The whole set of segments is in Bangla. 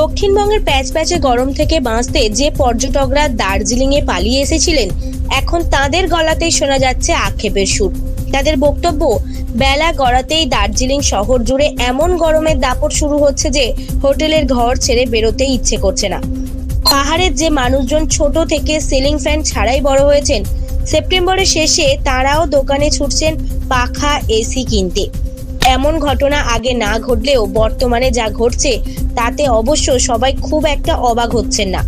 দক্ষিণবঙ্গের প্যাচ প্যাচে গরম থেকে বাঁচতে যে পর্যটকরা দার্জিলিংয়ে পালিয়ে এসেছিলেন, এখন তাদের গলাতেই শোনা যাচ্ছে আক্ষেপের সুর। তাদের বক্তব্য, বেলা গড়াতেই দার্জিলিং শহর জুড়ে এমন গরমের দাপট শুরু হচ্ছে যে হোটেলের ঘর ছেড়ে বেরোতে ইচ্ছে করছে না। পাহাড়ের যে মানুষজন ছোট থেকে সিলিং ফ্যান ছাড়াই বড় হয়েছেন, সেপ্টেম্বরের শেষে তারাও দোকানে ছুটছেন পাখা এসি কিনতে। এমন ঘটনা আগে না ঘটলেও বর্তমানে যা ঘটছে, তাতে অবশ্য সবাই খুব একটা অবাক হচ্ছেন না।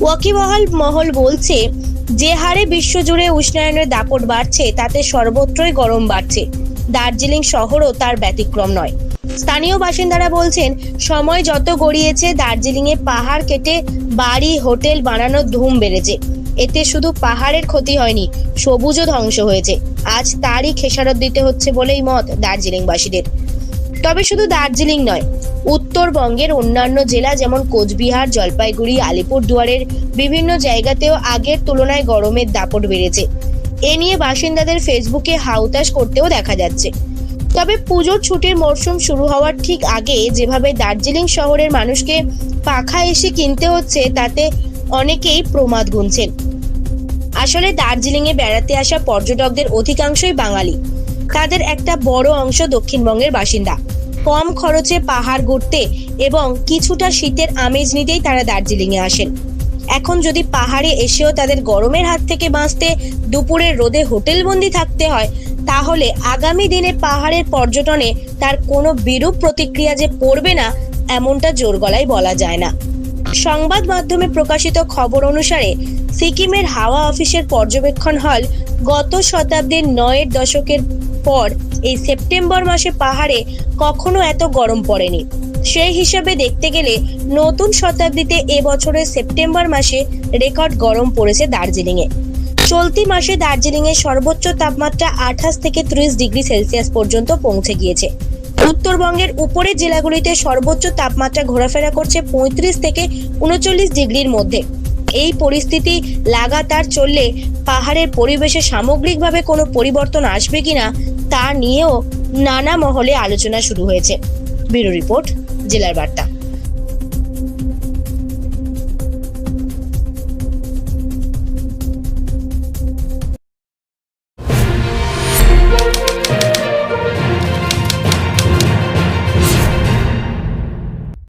ওয়াকিবহাল মহল বলছে, যে হারে বিশ্বজুড়ে উষ্ণায়নের দাপট বাড়ছে, তাতে সর্বত্রই গরম বাড়ছে। দার্জিলিং শহরও তার ব্যতিক্রম নয়। স্থানীয় বাসিন্দারা বলছেন, সময় যত গড়িয়েছে, দার্জিলিংয়ে পাহাড় কেটে বাড়ি, হোটেল বানানোর ধুম বেড়েছে। এতে শুধু পাহাড়ের ক্ষতি হয়নি, সবুজও ধ্বংস হয়েছে। আজ তারই খেসারত দিতে হচ্ছে বলেই মত দার্জিলিংবাসীদের। তবে শুধু দার্জিলিং নয়, উত্তরবঙ্গের অন্যান্য জেলা যেমন কোচবিহার, জলপাইগুড়ি, আলিপুরদুয়ারের বিভিন্ন জায়গাতেও আগের তুলনায় গরমের দাপট বেড়েছে। এ নিয়ে বাসিন্দাদের ফেসবুকে হাউতাশ করতেও দেখা যাচ্ছে। তবে পুজোর ছুটির মরশুম শুরু হওয়ার ঠিক আগে যেভাবে দার্জিলিং শহরের মানুষকে পাখা এসে কিনতে হচ্ছে, তাতে অনেকেই প্রমাদ গুনছেন। আসলে দার্জিলিংয়ে বেড়াতে আসা পর্যটকদের অধিকাংশই বাঙালি। তাদের একটা বড় অংশ দক্ষিণবঙ্গের বাসিন্দা। কম খরচে পাহাড় ঘুরতে এবং কিছুটা শীতের আমেজ নিতেই তারা দার্জিলিংয়ে আসেন। এখন যদি পাহাড়ে এসেও তাদের গরমের হাত থেকে বাঁচতে দুপুরের রোদে হোটেলবন্দি থাকতে হয়, তাহলে আগামী দিনে পাহাড়ের পর্যটনে তার কোনো বিরূপ প্রতিক্রিয়া যে পড়বে না, এমনটা জোর গলায় বলা যায় না। সংবাদ মাধ্যমে প্রকাশিত খবর অনুসারে সিকিমের হাওয়া অফিসের পর্যবেক্ষণ হল, গত শতাব্দীর নয়ের দশকের পর এই সেপ্টেম্বর মাসে পাহাড়ে কখনো এত গরম পড়েনি। সেই হিসাবে দেখতে গেলে নতুন শতাব্দীতে এবছরের সেপ্টেম্বর মাসে রেকর্ড গরম পড়েছে দার্জিলিংয়ে। চলতি মাসে দার্জিলিংয়ে সর্বোচ্চ তাপমাত্রা আঠাশ থেকে ত্রিশ ডিগ্রি সেলসিয়াস পর্যন্ত পৌঁছে গিয়েছে। উত্তরবঙ্গের উপরের জেলাগুলিতে সর্বোচ্চ তাপমাত্রা ঘোরাফেরা করছে পঁয়ত্রিশ থেকে উনচল্লিশ ডিগ্রির মধ্যে। এই পরিস্থিতি লাগাতার চললে পাহাড়ের পরিবেশে সামগ্রিকভাবে কোনো পরিবর্তন আসবে কিনা তা নিয়েও নানা মহলে আলোচনা শুরু হয়েছে। ব্যুরো রিপোর্ট, জেলার বার্তা।